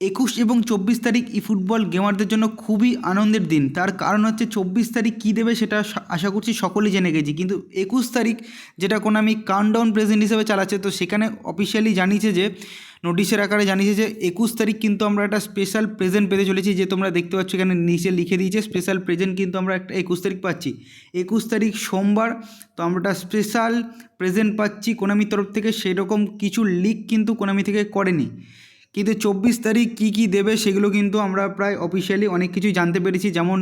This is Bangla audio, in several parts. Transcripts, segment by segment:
একুশ এবং চব্বিশ তারিখ ই ফুটবল গেমারদের জন্য খুবই আনন্দের দিন। তার কারণ হচ্ছে চব্বিশ তারিখ কী দেবে সেটা আশা করছি সকলেই জেনে গেছি। কিন্তু একুশ তারিখ যেটা কোনো আমি কাউন্টডাউন প্রেজেন্ট হিসেবে চালাচ্ছে, তো সেখানে অফিসিয়ালি জানিয়েছে যে নোটিশের আকারে জানিয়েছে যে, একুশ তারিখ কিন্তু আমরা একটা স্পেশাল প্রেজেন্ট পেতে চলেছি, যে তোমরা দেখতে পাচ্ছ এখানে নিচে লিখে দিয়েছে স্পেশাল প্রেজেন্ট কিন্তু আমরা একটা একুশ তারিখ পাচ্ছি। একুশ তারিখ সোমবার, তো আমরা একটা স্পেশাল প্রেজেন্ট পাচ্ছি কোনামির তরফ থেকে, সেরকম কিছু লিক কিন্তু কোনামি থেকে করেনি। কিন্তু চব্বিশ তারিখ কী কী দেবে সেগুলো কিন্তু আমরা প্রায় অফিসিয়ালি অনেক কিছুই জানতে পেরেছি। যেমন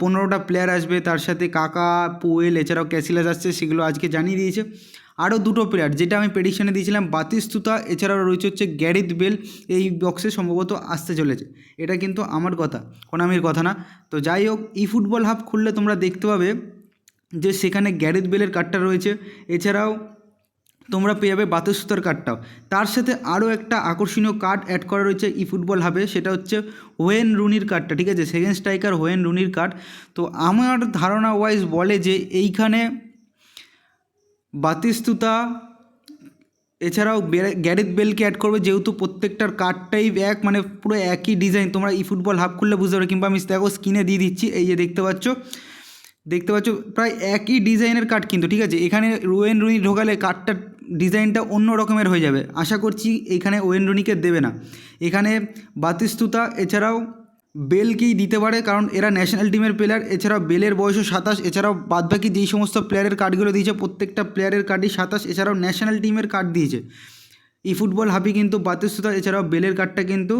পনেরোটা প্লেয়ার আসবে, তার সাথে কাকা, পোয়েল, এছাড়াও ক্যাসিলাস আসছে, সেগুলো আজকে জানিয়ে দিয়েছে। আরও দুটো প্লেয়ার যেটা আমি প্রেডিকশানে দিয়েছিলাম, বাতিস্তুতা, এছাড়াও রয়েছে হচ্ছে গ্যারিথ বেল, এই বক্সে সম্ভবত আসতে চলেছে। এটা কিন্তু আমার কথা, কোনামির কথা না। তো যাই হোক, ই ফুটবল হাব খুললে তোমরা দেখতে পাবে যে সেখানে গ্যারেথ বেলের কার্ডটা রয়েছে। এছাড়াও তোমরা পেয়ে যাবে বাতুসুতার কার্ডটাও। তার সাথে আরও একটা আকর্ষণীয় কার্ড অ্যাড করা রয়েছে ই ফুটবল হাবে সেটা হচ্ছে হোয়েন রুনির কার্ডটা, ঠিক আছে? সেকেন্ড স্ট্রাইকার হোয়েন রুনির কার্ড। তো আমার ধারণা ওয়াইজ বলে যে এইখানে বাতিস্তুতা এছাড়াও গ্যারেথ বেলকে অ্যাড করবে, যেহেতু প্রত্যেকটার কার্ডটাই এক মানে পুরো একই ডিজাইন তোমরা ই ফুটবল হাফ খুললে বুঝতে পারবে, কিংবা আমি দেখো স্ক্রিনে দিয়ে দিচ্ছি, এই যে দেখতে পাচ্ছ? দেখতে পাচ্ছ, প্রায় একই ডিজাইনের কার্ড কিন্তু, ঠিক আছে? এখানে ওয়েন রুনি ঢোকালে কার্ডটার ডিজাইনটা অন্য রকমের হয়ে যাবে। আশা করছি এখানে ওয়েন রুনিকে দেবে না। এখানে বাতিস্তুতা, এছাড়াও বেলকেই দিতে পারে, কারণ এরা ন্যাশনাল টিমের প্লেয়ার এছাড়াও বেলের বয়সও সাতাশ, এছাড়াও বাদবাকি যেই সমস্ত প্লেয়ারের কার্ডগুলো দিয়েছে, প্রত্যেকটা প্লেয়ারের কার্ডই সাতাশ, এছাড়াও ন্যাশনাল টিমের কার্ড দিয়েছে। ই ফুটবল হাবি কিন্তু বাতিস্তুতা, এছাড়াও বেলের কার্ডটা কিন্তু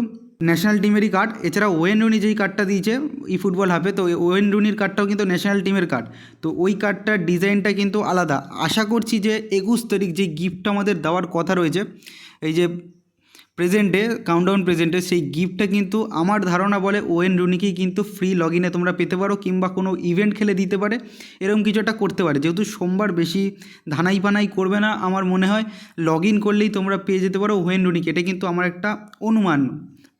ন্যাশনাল টিমেরই কার্ড এছাড়া ওয়েন রুনি যেই কার্ডটা দিয়েছে ই ফুটবল হাফে, তো ওয়েন রুনির কার্ডটাও কিন্তু ন্যাশনাল টিমের কার্ড তো ওই কার্ডটার ডিজাইনটা কিন্তু আলাদা। আশা করছি যে একুশ তারিখ যে গিফটটা আমাদের দেওয়ার কথা রয়েছে, এই যে প্রেজেন্টে কাউন্টডাউন প্রেজেন্টে সেই গিফটটা কিন্তু আমার ধারণা বলে ওয়েন রুনিকেই কিন্তু ফ্রি লগ ইনে তোমরা পেতে পারো কিংবা কোনো ইভেন্ট খেলে দিতে পারে, এরকম কিছু একটা করতে পারে। যেহেতু সোমবার বেশি ধানাই পানাই করবে না আমার মনে হয় লগ ইন করলেই তোমরা পেয়ে যেতে পারো ওয়েন রুনিকে। এটা কিন্তু আমার একটা অনুমান।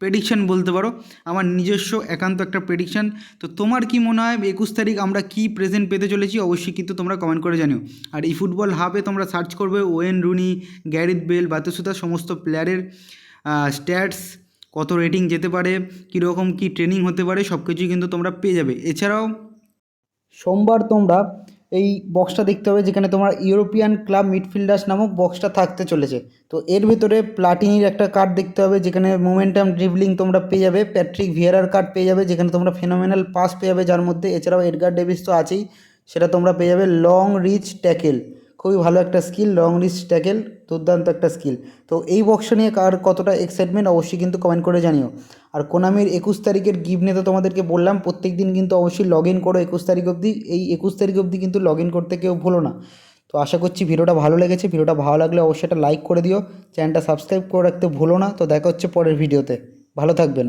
প্রেডিকশন বলতে পারো। আমার নিজস্ব একান্ত একটা প্রেডিকশন তো তোমার কি মনে হয় একুশ তারিখ আমরা কি প্রেজেন্ট পেতে চলেছি? অবশ্যই কিন্তু তোমরা কমেন্ট করে জানিও। আর এই ফুটবল হাবে তোমরা সার্চ করবে Wayne Rooney Gareth Bale Batistuta সমস্ত প্লেয়ারের স্ট্যাটস কত রেটিং যেতে পারে, কীরকম কী ট্রেনিং হতে পারে সব কিছুই কিন্তু তোমরা পেয়ে যাবে। এছাড়াও, সোমবার তোমরা এই বক্সটা দেখতে হবে যেখানে তোমার ইউরোপিয়ান ক্লাব মিডফিল্ডার্স নামক বক্সটা থাকতে চলেছে। তো এর ভেতরে প্লাটিনির একটা কার্ড দেখতে হবে যেখানে মোমেন্টাম ড্রিবলিং তোমরা পেয়ে যাবে প্যাট্রিক ভিয়ারার কার্ড পেয়ে যাবে যেখানে তোমরা ফেনোমেনাল পাস পেয়ে যাবে, যার মধ্যে এছাড়াও এডগার ডেভিস তো আছেই, সেটা তোমরা পেয়ে যাবে লং রিচ ট্যাকেল খুবই ভালো একটা স্কিল লং রিচ ট্যাকেল দুর্দান্ত একটা স্কিল তো এই বক্স নিয়ে কার কতটা এক্সাইটমেন্ট অবশ্যই কিন্তু কমেন্ট করে জানিও। আর কোনামির একুশ তারিখের গিফট নিয়ে তো তোমাদেরকে বললাম প্রত্যেক দিন কিন্তু অবশ্যই লগ ইন করো একুশ তারিখ অবধি। এই একুশ তারিখ অবধি কিন্তু লগ ইন করতে কেউ ভুলো না। তো আশা করছি ভিডিওটা ভালো লেগেছে। ভিডিওটা ভালো লাগলে অবশ্যই একটা লাইক করে দিও। চ্যানেলটা সাবস্ক্রাইব করে রাখতে ভুলো না। তো দেখা হচ্ছে পরের ভিডিওতে ভালো থাকবেন।